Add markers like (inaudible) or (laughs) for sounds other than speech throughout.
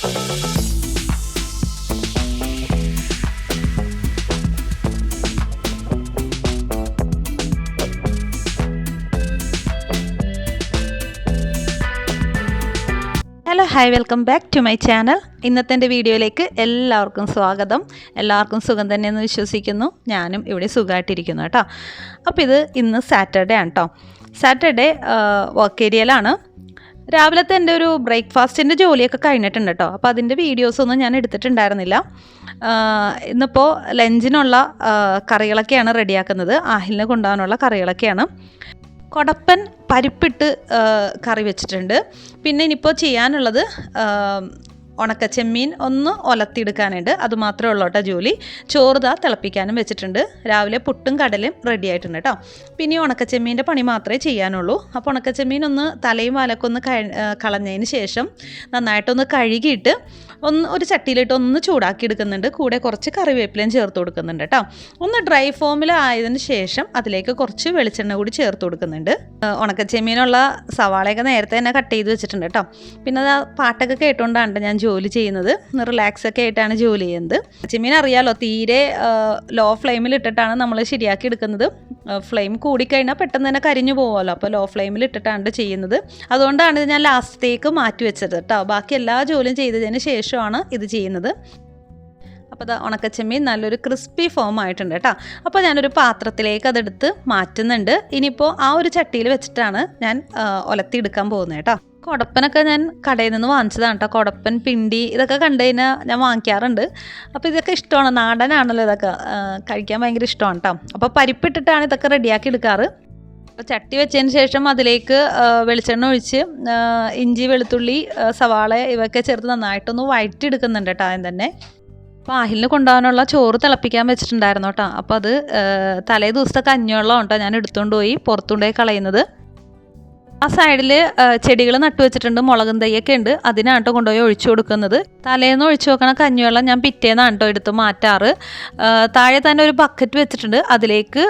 Hello hi welcome back to my channel ഇന്നത്തെ എന്റെ വീഡിയോയിലേക്ക് എല്ലാവർക്കും സ്വാഗതം. എല്ലാവർക്കും സുഖം തന്നെയെന്ന് വിശ്വസിക്കുന്നു. ഞാനും ഇവിടെ സുഖമായിട്ടിരിക്കുന്നു കേട്ടോ. അപ്പോൾ ഇത് ഇന്ന് സാറ്റർഡേ ആണ് കേട്ടോ. സാറ്റർഡേ വർക്ക് ഏരിയയിലാണ് രാവിലത്തെ എന്റെ ഒരു ബ്രേക്ക്ഫാസ്റ്റിന്റെ ജോലിയൊക്കെ കഴിഞ്ഞിട്ടുണ്ട് കേട്ടോ. അപ്പോൾ അതിന്റെ വീഡിയോസൊന്നും ഞാൻ എടുത്തിട്ടുണ്ടായിരുന്നില്ല. ഇന്നിപ്പോൾ ലഞ്ചിനുള്ള കറികളൊക്കെയാണ് റെഡിയാക്കുന്നത്. ആഹിലിന് കൊണ്ടുപോകാനുള്ള കറികളൊക്കെയാണ്. കൊടപ്പൻ പരിപ്പിട്ട് കറി വെച്ചിട്ടുണ്ട്. പിന്നെ ഇനിയിപ്പോൾ ചെയ്യാനുള്ളത് ആ, ഉണക്കച്ചെമ്മീൻ ഒന്ന് ഒലത്തിയെടുക്കാനുണ്ട്. അത് മാത്രമേ ഉള്ളൂ കേട്ടോ ജോലി. ചോറ് ദാ തിളപ്പിക്കാനും വെച്ചിട്ടുണ്ട്. രാവിലെ പുട്ടും കടലും റെഡി ആയിട്ടുണ്ട് കേട്ടോ. പിന്നെ ഉണക്കച്ചെമ്മീന്റെ പണി മാത്രമേ ചെയ്യാനുള്ളൂ. അപ്പോൾ ഉണക്കച്ചെമ്മീൻ ഒന്ന് തലയും വാലൊക്കെ ഒന്ന് കഴി- ആ, കളഞ്ഞതിന് ശേഷം നന്നായിട്ടൊന്ന് കഴുകിയിട്ട് ഒന്ന് ഒരു ചട്ടിയിലിട്ട് ഒന്ന് ചൂടാക്കി എടുക്കുന്നുണ്ട്. കൂടെ കുറച്ച് കറിവേപ്പിലയും ചേർത്ത് കൊടുക്കുന്നുണ്ട് കേട്ടോ. ഒന്ന് ഡ്രൈ ഫോമിൽ ആയതിന് ശേഷം അതിലേക്ക് കുറച്ച് വെളിച്ചെണ്ണ കൂടി ചേർത്ത് കൊടുക്കുന്നുണ്ട്. ഉണക്കച്ചെമ്മീനുള്ള സവാളയൊക്കെ നേരത്തെ തന്നെ കട്ട് ചെയ്ത് വെച്ചിട്ടുണ്ട് കേട്ടോ. പിന്നെ അത് പാട്ടൊക്കെ കേട്ടുകൊണ്ടാണ് ഞാൻ ചെയ്യുന്നത്. റിലാക്സ് ഒക്കെ ആയിട്ടാണ് ജോലി ചെയ്യുന്നത്. ചെമ്മീൻ അറിയാലോ തീരെ ലോ ഫ്ലെയിമിൽ ഇട്ടിട്ടാണ് നമ്മൾ ശരിയാക്കി എടുക്കുന്നത്. ഫ്ലെയിം കൂടിക്കഴിഞ്ഞാൽ പെട്ടെന്ന് തന്നെ കരിഞ്ഞു പോകുമല്ലോ അപ്പോൾ ലോ ഫ്ലെയിമിൽ ഇട്ടിട്ടാണ് ചെയ്യുന്നത്. അതുകൊണ്ടാണ് ഞാൻ ലാസ്റ്റത്തേക്ക് മാറ്റി വെച്ചത് കേട്ടോ. ബാക്കി എല്ലാ ജോലിയും ചെയ്തതിന് ശേഷമാണ് ഇത് ചെയ്യുന്നത്. അപ്പോൾ അത് ഉണക്കച്ചെമ്മീൻ നല്ലൊരു ക്രിസ്പി ഫോം ആയിട്ടുണ്ട് കേട്ടോ. അപ്പോൾ ഞാനൊരു പാത്രത്തിലേക്ക് അതെടുത്ത് മാറ്റുന്നുണ്ട്. ഇനിയിപ്പോൾ ആ ഒരു ചട്ടിയിൽ വെച്ചിട്ടാണ് ഞാൻ ഒലത്തിയെടുക്കാൻ പോകുന്നത് കേട്ടോ. കുടപ്പനൊക്കെ ഞാൻ കടയിൽ നിന്ന് വാങ്ങിച്ചതാണ് കേട്ടോ. കുടപ്പൻ പിണ്ടി ഇതൊക്കെ കണ്ടു കഴിഞ്ഞാൽ ഞാൻ വാങ്ങിക്കാറുണ്ട്. അപ്പോൾ ഇതൊക്കെ ഇഷ്ടമാണ്. നാടനാണല്ലോ ഇതൊക്കെ. കഴിക്കാൻ ഭയങ്കര ഇഷ്ടമാണ് കേട്ടോ. അപ്പോൾ പരിപ്പിട്ടിട്ടാണ് ഇതൊക്കെ റെഡിയാക്കി എടുക്കാറ്. അപ്പോൾ ചട്ടി വെച്ചതിന് ശേഷം അതിലേക്ക് വെളിച്ചെണ്ണ ഒഴിച്ച് ഇഞ്ചി വെളുത്തുള്ളി സവാള ഇവയൊക്കെ ചേർത്ത് നന്നായിട്ടൊന്ന് വഴറ്റിയെടുക്കുന്നുണ്ട് കേട്ടോ ആദ്യം തന്നെ. അപ്പോൾ ആഹിലിന് കൊണ്ടുപോകാനുള്ള ചോറ് തിളപ്പിക്കാൻ വെച്ചിട്ടുണ്ടായിരുന്നു കേട്ടോ. അപ്പോൾ അത് തലേ ദിവസത്തെ കഞ്ഞിവെള്ളം കേട്ടോ ഞാൻ എടുത്തുകൊണ്ട് പോയി പുറത്തുകൊണ്ടുപോയി കളയുന്നത്. ആ സൈഡിൽ ചെടികൾ നട്ടു വെച്ചിട്ടുണ്ട്. മുളകും തൈയൊക്കെ ഉണ്ട്. അതിനാട്ടോ കൊണ്ടുപോയി ഒഴിച്ചു കൊടുക്കുന്നത്. തലേന്ന് ഒഴിച്ചു വെക്കണ കഞ്ഞിവെള്ളം ഞാൻ പിറ്റേന്നാണ് കേട്ടോ എടുത്ത് മാറ്റാറ്. താഴെ തന്നെ ഒരു ബക്കറ്റ് വെച്ചിട്ടുണ്ട്. അതിലേക്ക്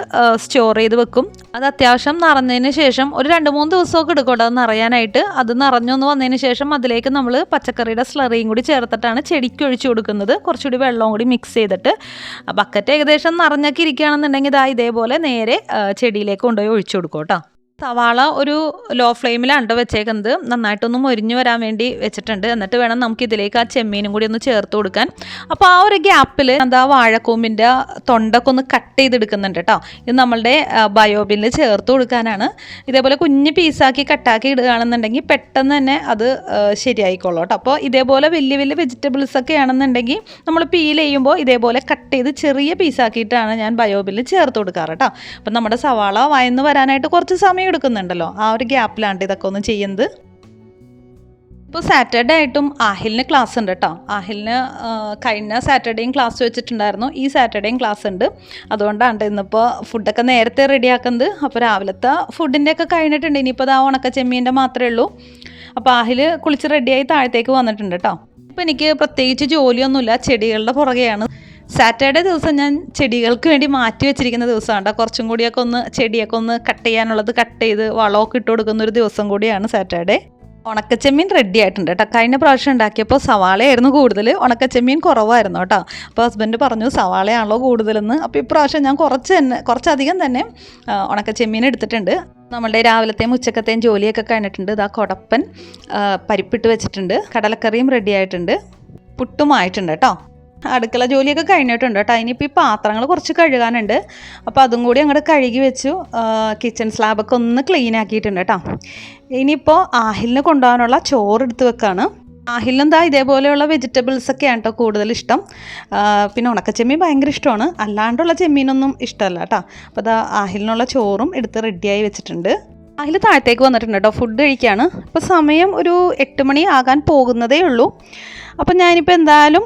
സ്റ്റോർ ചെയ്ത് വെക്കും. അത് അത്യാവശ്യം നിറഞ്ഞതിന് ശേഷം ഒരു രണ്ട് മൂന്ന് ദിവസമൊക്കെ എടുക്കും കേട്ടോ അത് നിറയാനായിട്ട്. അത് നിറഞ്ഞൊന്ന് വന്നതിന് ശേഷം അതിലേക്ക് നമ്മൾ പച്ചക്കറിയുടെ സ്ലറിയും കൂടി ചേർത്തിട്ടാണ് ചെടിക്ക് ഒഴിച്ചു കൊടുക്കുന്നത്. കുറച്ചുകൂടി വെള്ളവും കൂടി മിക്സ് ചെയ്തിട്ട്. ബക്കറ്റ് ഏകദേശം നിറഞ്ഞൊക്കെ ഇരിക്കുകയാണെന്നുണ്ടെങ്കിൽ ഇതാ ഇതേപോലെ നേരെ ചെടിയിലേക്ക് കൊണ്ടുപോയി ഒഴിച്ചു കൊടുക്കും കേട്ടോ. സവാള ഒരു ലോ ഫ്ലെയിമിലാണ് വെച്ചേക്കുന്നത്. നന്നായിട്ടൊന്ന് മൊരിഞ്ഞു വരാൻ വേണ്ടി വെച്ചിട്ടുണ്ട്. എന്നിട്ട് വേണം നമുക്ക് ഇതിലേക്ക് ആ ചെമ്മീനും കൂടി ഒന്ന് ചേർത്ത് കൊടുക്കാൻ. അപ്പോൾ ആ ഒരു ഗ്യാപ്പിൽ എന്താ വാഴക്കൂമ്പിന്റെ തൊണ്ടൊക്കെ ഒന്ന് കട്ട് ചെയ്തെടുക്കുന്നുണ്ട് കേട്ടോ. ഇത് നമ്മളുടെ ബയോബിനിൽ ചേർത്ത് കൊടുക്കാനാണ്. ഇതേപോലെ കുഞ്ഞ് പീസാക്കി കട്ടാക്കി ഇടുകയാണെന്നുണ്ടെങ്കിൽ പെട്ടെന്ന് തന്നെ അത് ശരിയായിക്കോളൂ കേട്ടോ. അപ്പോൾ ഇതേപോലെ വലിയ വലിയ വെജിറ്റബിൾസ് ഒക്കെ ആണെന്നുണ്ടെങ്കിൽ നമ്മൾ പീൽ ചെയ്യുമ്പോൾ ഇതേപോലെ കട്ട് ചെയ്ത് ചെറിയ പീസാക്കിയിട്ടാണ് ഞാൻ ബയോബിനിൽ ചേർത്ത് കൊടുക്കാറ് കേട്ടോ. അപ്പം നമ്മുടെ സവാള വയന്ന് വരാനായിട്ട് കുറച്ച് സമയം എടുക്കുന്നുണ്ടല്ലോ. ആ ഒരു ഗ്യാപ്പിലാണ്ട് ഇതൊക്കെ ഒന്ന് ചെയ്യുന്നത്. ഇപ്പോൾ സാറ്റർഡേ ആയിട്ടും ആഹിലിന് ക്ലാസ് ഉണ്ട് കേട്ടോ ആഹിലിന് കഴിഞ്ഞ സാറ്റർഡേയും ക്ലാസ് വെച്ചിട്ടുണ്ടായിരുന്നു. ഈ സാറ്റർഡേയും ക്ലാസ് ഉണ്ട്. അതുകൊണ്ടാണ് ഇന്നിപ്പോൾ ഫുഡൊക്കെ നേരത്തെ റെഡിയാക്കുന്നത് അപ്പോൾ രാവിലത്തെ ഫുഡിന്റെ ഒക്കെ കഴിഞ്ഞിട്ടുണ്ട്. ഇനിയിപ്പോൾ അത് ആ ഉണക്ക ചെമ്മീന്റെ മാത്രമേ ഉള്ളൂ. അപ്പോൾ ആഹിൽ കുളിച്ച് റെഡിയായി താഴത്തേക്ക് വന്നിട്ടുണ്ട് കേട്ടോ ഇപ്പോൾ എനിക്ക് പ്രത്യേകിച്ച് ജോലിയൊന്നുമില്ല. ചെടികളുടെ പുറകെയാണ്. സാറ്റർഡേ ദിവസം ഞാൻ ചെടികൾക്ക് വേണ്ടി മാറ്റി വെച്ചിരിക്കുന്ന ദിവസമാണ് കേട്ടോ കുറച്ചും കൂടിയൊക്കെ ഒന്ന് ചെടിയൊക്കെ ഒന്ന് കട്ട് ചെയ്യാനുള്ളത് കട്ട് ചെയ്ത് വളമൊക്കെ ഇട്ട് കൊടുക്കുന്ന ഒരു ദിവസം കൂടിയാണ് സാറ്റർഡേ ഉണക്കച്ചെമ്മീൻ റെഡി ആയിട്ടുണ്ട് കേട്ടോ കഴിഞ്ഞ പ്രാവശ്യം ഉണ്ടാക്കിയപ്പോൾ സവാളയായിരുന്നു കൂടുതൽ. ഉണക്കച്ചെമ്മീൻ കുറവായിരുന്നു കേട്ടോ അപ്പോൾ ഹസ്ബൻഡ് പറഞ്ഞു സവാളയാണല്ലോ കൂടുതലെന്ന്. അപ്പോൾ ഇപ്രാവശ്യം ഞാൻ കുറച്ച് തന്നെ കുറച്ചധികം തന്നെ ഉണക്കച്ചെമ്മീൻ എടുത്തിട്ടുണ്ട്. നമ്മളുടെ രാവിലത്തെയും ഉച്ചക്കത്തെയും ജോലിയൊക്കെ കഴിഞ്ഞിട്ടുണ്ട്. ഇതാ കൊടപ്പൻ പരിപ്പിട്ട് വെച്ചിട്ടുണ്ട്. കടലക്കറിയും റെഡി ആയിട്ടുണ്ട്. പുട്ടുമായിട്ടുണ്ട് കേട്ടോ അടുക്കള ജോലിയൊക്കെ കഴിഞ്ഞിട്ടുണ്ട് കേട്ടോ. ഇനിയിപ്പോൾ ഈ പാത്രങ്ങൾ കുറച്ച് കഴുകാനുണ്ട്. അപ്പോൾ അതും കൂടി അങ്ങോട്ട് കഴുകി വെച്ചു. കിച്ചൺ സ്ലാബൊക്കെ ഒന്ന് ക്ലീൻ ആക്കിയിട്ടുണ്ട് കേട്ടോ. ഇനിയിപ്പോൾ ആഹിലിന് കൊണ്ടുപോകാനുള്ള ചോറ് എടുത്ത് വെക്കാണ്. ആഹിലെന്താ ദാ ഇതേപോലെയുള്ള വെജിറ്റബിൾസ് ഒക്കെയാണ് കേട്ടോ കൂടുതൽ ഇഷ്ടം. പിന്നെ ഉണക്കച്ചെമ്മീൻ ഭയങ്കര ഇഷ്ടമാണ്. അല്ലാണ്ടുള്ള ചെമ്മീനൊന്നും ഇഷ്ടമല്ല കേട്ടോ. അപ്പോൾ ദാ ആഹിലിനുള്ള ചോറും എടുത്ത് റെഡിയായി വെച്ചിട്ടുണ്ട്. ആഹിൽ താഴത്തേക്ക് വന്നിട്ടുണ്ട് കേട്ടോ. ഫുഡ് കഴിക്കുകയാണ് അപ്പോൾ സമയം ഒരു എട്ട് മണി ആകാൻ പോകുന്നതേ ഉള്ളൂ. അപ്പം ഞാനിപ്പോൾ എന്തായാലും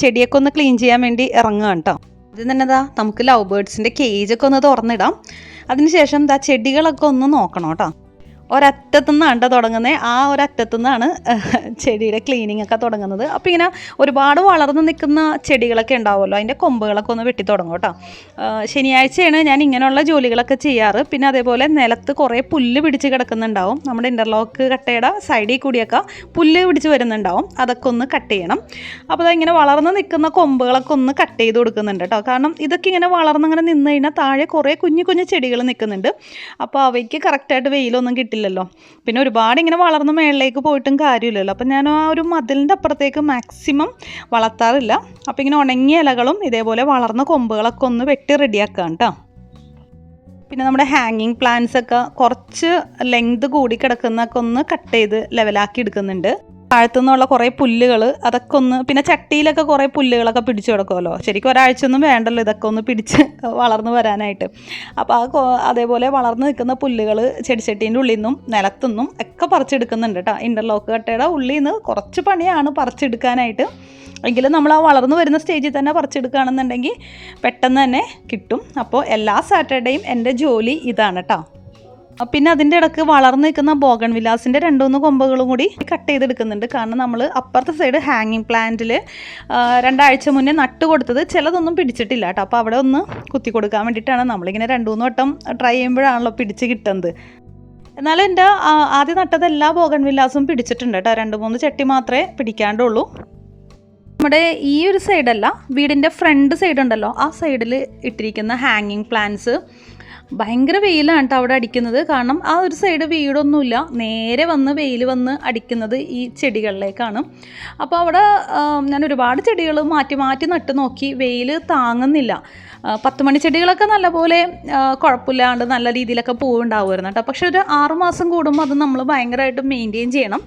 ചെടിയൊക്കെ ഒന്ന് ക്ലീൻ ചെയ്യാൻ വേണ്ടി ഇറങ്ങുകയാണ് കേട്ടോ. ഇത് തന്നെ ഇതാ നമുക്ക് ലവ് ബേർഡ്സിന്റെ കേജൊക്കെ ഒന്ന് തുറന്നിടാം. അതിനുശേഷം ഇതാ ചെടികളൊക്കെ ഒന്ന് നോക്കണം കേട്ടോ. ഒരറ്റത്തു നിന്നാണ് തുടങ്ങുന്നത് ആ ഒരറ്റത്തു നിന്നാണ് ചെടിയുടെ ക്ലീനിങ് ഒക്കെ തുടങ്ങുന്നത്. അപ്പോൾ ഇങ്ങനെ ഒരുപാട് വളർന്ന് നിൽക്കുന്ന ചെടികളൊക്കെ ഉണ്ടാവുമല്ലോ. അതിന്റെ കൊമ്പുകളൊക്കെ ഒന്ന് വെട്ടി തുടങ്ങും കേട്ടോ. ശനിയാഴ്ചയാണ് ഞാൻ ഇങ്ങനെയുള്ള ജോലികളൊക്കെ ചെയ്യാറ്. പിന്നെ അതേപോലെ നിലത്ത് കുറേ പുല്ല് പിടിച്ച് കിടക്കുന്നുണ്ടാവും. നമ്മുടെ ഇന്റർലോക്ക് കട്ടയുടെ സൈഡിൽ കൂടിയൊക്കെ പുല്ല് പിടിച്ച് വരുന്നുണ്ടാവും. അതൊക്കെ ഒന്ന് കട്ട് ചെയ്യണം. അപ്പോൾ ഇങ്ങനെ വളർന്ന് നിൽക്കുന്ന കൊമ്പുകളൊക്കെ ഒന്ന് കട്ട് ചെയ്ത് കൊടുക്കുന്നുണ്ട് കേട്ടോ. കാരണം ഇതൊക്കെ ഇങ്ങനെ വളർന്നങ്ങനെ നിന്ന് കഴിഞ്ഞാൽ താഴെ കുറേ കുഞ്ഞു കുഞ്ഞു ചെടികൾ നിൽക്കുന്നുണ്ട്. അപ്പോൾ അവയ്ക്ക് കറക്റ്റായിട്ട് വെയിലൊന്നും കിട്ടില്ലല്ലോ പിന്നെ ഒരുപാട് ഇങ്ങനെ വളർന്ന് മേളിലേക്ക് പോയിട്ടും കാര്യമില്ലല്ലോ. അപ്പം ഞാൻ ആ ഒരു മതിലിന്റെ അപ്പുറത്തേക്ക് മാക്സിമം വളർത്താറില്ല. അപ്പോൾ ഇങ്ങനെ ഉണങ്ങിയ ഇലകളും ഇതേപോലെ വളർന്ന കൊമ്പുകളൊക്കെ ഒന്ന് വെട്ടി റെഡിയാക്കാം കേട്ടോ പിന്നെ നമ്മുടെ ഹാങ്ങിങ് പ്ലാന്റ്സ് ഒക്കെ കുറച്ച് ലെങ്ത് കൂടി കിടക്കുന്നൊക്കെ ഒന്ന് കട്ട് ചെയ്ത് ലെവലാക്കി എടുക്കുന്നുണ്ട്. താഴത്തുനിന്നുള്ള കുറേ പുല്ലുകൾ അതൊക്കെ ഒന്ന് പിന്നെ ചട്ടിയിലൊക്കെ കുറേ പുല്ലുകളൊക്കെ പിടിച്ചു കിടക്കുമല്ലോ ശരിക്കും ഒരാഴ്ച ഒന്നും വേണ്ടല്ലോ ഇതൊക്കെ ഒന്ന് പിടിച്ച് (laughs) വളർന്നു വരാനായിട്ട്. അപ്പോൾ ആ അതേപോലെ വളർന്നു നിൽക്കുന്ന പുല്ലുകൾ ചെടിച്ചട്ടീന്റെ ഉള്ളിൽ നിന്നും നിലത്തുനിന്നും ഒക്കെ പറിച്ചെടുക്കുന്നുണ്ട് കേട്ടോ ഇന്റർലോക്ക് കട്ടയുടെ ഉള്ളിൽ നിന്ന് കുറച്ച് പണിയാണ് പറിച്ചെടുക്കാനായിട്ട്. എങ്കിലും നമ്മൾ ആ വളർന്നു വരുന്ന സ്റ്റേജിൽ തന്നെ പറിച്ചെടുക്കുകയാണെന്നുണ്ടെങ്കിൽ പെട്ടെന്ന് തന്നെ കിട്ടും. അപ്പോൾ എല്ലാ സാറ്റർഡേയും എന്റെ ജോലി ഇതാണ് കേട്ടോ പിന്നെ അതിന്റെ ഇടയ്ക്ക് വളർന്നു നിൽക്കുന്ന ബോഗൺ വിലാസിന്റെ രണ്ടുമൂന്ന് കൊമ്പുകളും കൂടി കട്ട് ചെയ്തെടുക്കുന്നുണ്ട്. കാരണം നമ്മൾ അപ്പുറത്തെ സൈഡ് ഹാങ്ങിങ് പ്ലാന്റിൽ രണ്ടാഴ്ച മുന്നേ നട്ട് കൊടുത്തത് ചിലതൊന്നും പിടിച്ചിട്ടില്ല കേട്ടോ. അപ്പോൾ അവിടെ ഒന്ന് കുത്തി കൊടുക്കാൻ വേണ്ടിയിട്ടാണ് നമ്മളിങ്ങനെ രണ്ടുമൂന്ന് വട്ടം ട്രൈ ചെയ്യുമ്പോഴാണല്ലോ പിടിച്ച് കിട്ടുന്നത്. എന്നാലും എന്റെ ആദ്യം നട്ടത് എല്ലാ ബോഗൺ വിലാസും പിടിച്ചിട്ടുണ്ട് കേട്ടോ. രണ്ട് മൂന്ന് ചട്ടി മാത്രമേ പിടിക്കാണ്ടുള്ളൂ. നമ്മുടെ ഈ ഒരു സൈഡല്ല വീടിന്റെ ഫ്രണ്ട് സൈഡ് ഉണ്ടല്ലോ. ആ സൈഡിൽ ഇട്ടിരിക്കുന്ന ഹാങ്ങിങ് പ്ലാന്റ്സ് ഭയങ്കര വെയിലാണ് കേട്ടോ അവിടെ അടിക്കുന്നത്. കാരണം ആ ഒരു സൈഡ് വീടൊന്നുമില്ല. നേരെ വന്ന് വെയിൽ വന്ന് അടിക്കുന്നത് ഈ ചെടികളിലേക്കാണ്. അപ്പോൾ അവിടെ ഞാൻ ഒരുപാട് ചെടികൾ മാറ്റി മാറ്റി നട്ട് നോക്കി വെയിൽ താങ്ങുന്നില്ല. പത്ത് മണി ചെടികളൊക്കെ നല്ലപോലെ പോലെ കുഴപ്പമില്ലാണ്ട് നല്ല രീതിയിലൊക്കെ പൂവുണ്ടാവുമായിരുന്നു കേട്ടോ പക്ഷെ ഒരു ആറുമാസം കൂടുമ്പോൾ അത് നമ്മൾ ഭയങ്കരമായിട്ട് മെയിന്റെയിൻ ചെയ്യണം.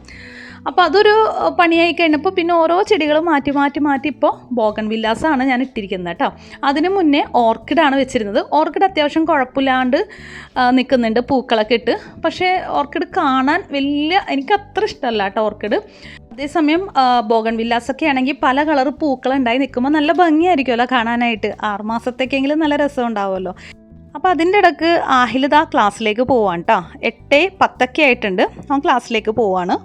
അപ്പോൾ അതൊരു പണിയായി കഴിഞ്ഞപ്പോൾ പിന്നെ ഓരോ ചെടികൾ മാറ്റി മാറ്റി മാറ്റി ഇപ്പോൾ ബോഗൺ വില്ലാസാണ് ഞാൻ ഇട്ടിരിക്കുന്നത് കേട്ടോ. അതിന് മുന്നേ ഓർക്കിഡാണ് വെച്ചിരുന്നത്. ഓർക്കിഡ് അത്യാവശ്യം കുഴപ്പമില്ലാണ്ട് നിൽക്കുന്നുണ്ട് പൂക്കളൊക്കെ ഇട്ട്. പക്ഷേ ഓർക്കിഡ് കാണാൻ വലിയ എനിക്ക് അത്ര ഇഷ്ടമല്ല കേട്ടോ ഓർക്കിഡ്. അതേസമയം ബോഗൺ വില്ലാസൊക്കെ ആണെങ്കിൽ പല കളർ പൂക്കളുണ്ടായി നിൽക്കുമ്പോൾ നല്ല ഭംഗിയായിരിക്കുമല്ലോ കാണാനായിട്ട്. ആറുമാസത്തേക്കെങ്കിലും നല്ല രസം ഉണ്ടാവുമല്ലോ അപ്പോൾ അതിന്റെ ഇടയ്ക്ക് ആഹിലിത ക്ലാസ്സിലേക്ക് പോവാണ് കേട്ടോ. എട്ട് പത്തൊക്കെ ആയിട്ടുണ്ട്. അവൻ ക്ലാസ്സിലേക്ക് പോവാണ്.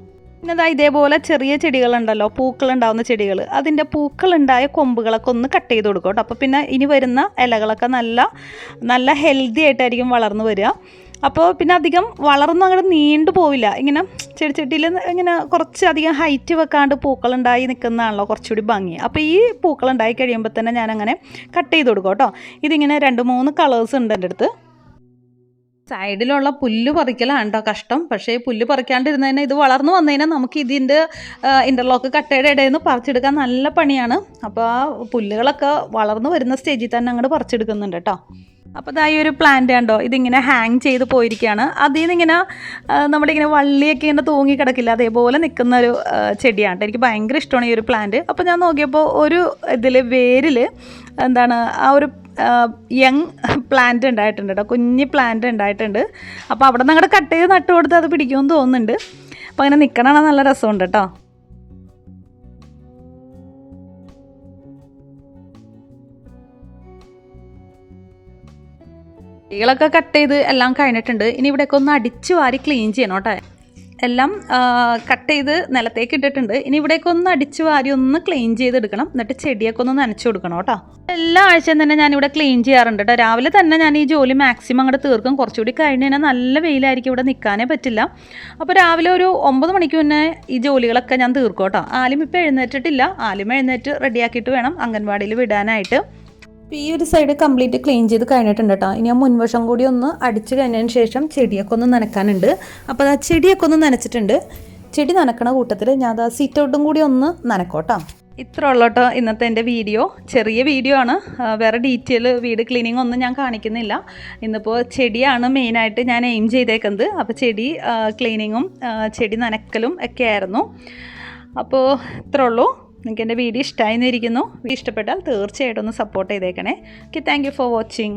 പിന്നെ ഇതേപോലെ ചെറിയ ചെടികളുണ്ടല്ലോ പൂക്കളുണ്ടാവുന്ന ചെടികൾ അതിന്റെ പൂക്കളുണ്ടായ കൊമ്പുകളൊക്കെ ഒന്ന് കട്ട് ചെയ്ത് കൊടുക്കും കേട്ടോ. അപ്പോൾ പിന്നെ ഇനി വരുന്ന ഇലകളൊക്കെ നല്ല നല്ല ഹെൽത്തി ആയിട്ടായിരിക്കും വളർന്നു വരിക. അപ്പോൾ പിന്നെ അധികം വളർന്നു അങ്ങോട്ട് നീണ്ടു പോവില്ല. ഇങ്ങനെ ചെടിച്ചട്ടിയിൽ ഇങ്ങനെ കുറച്ച് അധികം ഹൈറ്റ് വെക്കാണ്ട് പൂക്കളുണ്ടായി നിൽക്കുന്നതാണല്ലോ കുറച്ചുകൂടി ഭംഗി. അപ്പോൾ ഈ പൂക്കളുണ്ടായി കഴിയുമ്പോൾ തന്നെ ഞാനങ്ങനെ കട്ട് ചെയ്ത് കൊടുക്കും കേട്ടോ. ഇതിങ്ങനെ രണ്ട് മൂന്ന് കളേഴ്സ് ഉണ്ട് എന്റെ അടുത്ത്. സൈഡിലുള്ള പുല്ല് പറിക്കലാണ് കേട്ടോ കഷ്ടം. പക്ഷേ പുല്ല് പറിക്കാണ്ടിരുന്നതിന് ഇത് വളർന്നു വന്നതിനാൽ നമുക്ക് ഇതിന്റെ ഇന്റർലോക്ക് കട്ടയുടെ ഇടയിൽ നിന്ന് പറിച്ചെടുക്കാൻ നല്ല പണിയാണ്. അപ്പോൾ ആ പുല്ലുകളൊക്കെ വളർന്നു വരുന്ന സ്റ്റേജിൽ തന്നെ അങ്ങോട്ട് പറിച്ചെടുക്കുന്നുണ്ട് കേട്ടോ അപ്പോൾ ഇതാ ഈ ഒരു പ്ലാന്റ് കണ്ടോ ഇതിങ്ങനെ ഹാങ് ചെയ്ത് പോയിരിക്കുകയാണ് അതിൽ നിന്ന് ഇങ്ങനെ നമ്മളിങ്ങനെ വള്ളിയൊക്കെ ഇങ്ങനെ തൂങ്ങി കിടക്കില്ല. അതേപോലെ നിൽക്കുന്ന ഒരു ചെടിയാണ്. എനിക്ക് ഭയങ്കര ഇഷ്ടമാണ് ഈ ഒരു പ്ലാന്റ് അപ്പോൾ ഞാൻ നോക്കിയപ്പോൾ ഒരു ഇതിൽ വേരിൽ എന്താണ് ആ ഒരു യങ് പ്ലാന്റ് ഉണ്ടായിട്ടുണ്ട് കേട്ടോ കുഞ്ഞ് പ്ലാന്റ് ഉണ്ടായിട്ടുണ്ട്. അപ്പോൾ അവിടെ നിന്ന് അങ്ങോട്ട് കട്ട് ചെയ്ത് നട്ട് കൊടുത്ത് അത് പിടിക്കുമെന്ന് തോന്നുന്നുണ്ട്. അപ്പോൾ അങ്ങനെ നിൽക്കണ നല്ല രസമുണ്ട് കേട്ടോ ചെടികളൊക്കെ കട്ട് ചെയ്ത് എല്ലാം കഴിഞ്ഞിട്ടുണ്ട്. ഇനി ഇവിടെയൊക്കെ ഒന്ന് അടിച്ചു വാരി ക്ലീൻ ചെയ്യണം കേട്ടോ എല്ലാം കട്ട് ചെയ്ത് നിലത്തേക്ക് ഇട്ടിട്ടുണ്ട്. ഇനി ഇവിടേക്ക് ഒന്ന് അടിച്ച് വാരി ഒന്ന് ക്ലീൻ ചെയ്തെടുക്കണം. എന്നിട്ട് ചെടിയൊക്കെ ഒന്ന് നനച്ചു കൊടുക്കണം കേട്ടോ. എല്ലാ ആഴ്ചയും തന്നെ ഇവിടെ ക്ലീൻ ചെയ്യാറുണ്ട് കേട്ടോ. രാവിലെ തന്നെ ഞാൻ ഈ ജോലി മാക്സിമം അങ്ങോട്ട് തീർക്കും. കുറച്ചുകൂടി കഴിഞ്ഞ് കഴിഞ്ഞാൽ നല്ല വെയിലായിരിക്കും ഇവിടെ നിൽക്കാനേ പറ്റില്ല. അപ്പോൾ രാവിലെ ഒരു ഒമ്പത് മണിക്ക് മുന്നേ ഈ ജോലികളൊക്കെ ഞാൻ തീർക്കും കേട്ടോ. ആലും ഇപ്പോൾ എഴുന്നേറ്റിട്ടില്ല. ആലും എഴുന്നേറ്റ് റെഡിയാക്കിയിട്ട് വേണം അംഗൻവാടിയിൽ വിടാനായിട്ട്. ഈ ഒരു സൈഡ് കംപ്ലീറ്റ് ക്ലീൻ ചെയ്ത് കഴിഞ്ഞിട്ടുണ്ട് കേട്ടോ ഇനി ആ മുൻവശം കൂടി ഒന്ന് അടിച്ച് കഴിഞ്ഞതിന് ശേഷം ചെടിയൊക്കെ ഒന്ന് നനക്കാനുണ്ട്. അപ്പോൾ ആ ചെടിയൊക്കെ ഒന്ന് നനച്ചിട്ടുണ്ട്. ചെടി നനക്കണ കൂട്ടത്തിൽ ഞാൻ ആ സീറ്റ് ഔട്ടും കൂടി ഒന്ന് നനക്കോട്ടോ. ഇത്ര ഉള്ളൂ കേട്ടോ ഇന്നത്തെ എന്റെ വീഡിയോ ചെറിയ വീഡിയോ ആണ്. വേറെ ഡീറ്റെയിൽ വീട് ക്ലീനിങ് ഒന്നും ഞാൻ കാണിക്കുന്നില്ല. ഇന്നിപ്പോൾ ചെടിയാണ് മെയിനായിട്ട് ഞാൻ എയിം ചെയ്തേക്കുന്നത്. അപ്പോൾ ചെടി ക്ലീനിങ്ങും ചെടി നനക്കലും ഒക്കെ ആയിരുന്നു. അപ്പോൾ ഇത്ര ഉള്ളൂ. നിങ്ങൾക്ക് എന്റെ വീഡിയോ ഇഷ്ടമായിരുന്നിരിക്കുന്നു ഇഷ്ടപ്പെട്ടാൽ തീർച്ചയായിട്ടും ഒന്ന് സപ്പോർട്ട് ചെയ്തേക്കണേ. Okay thank for watching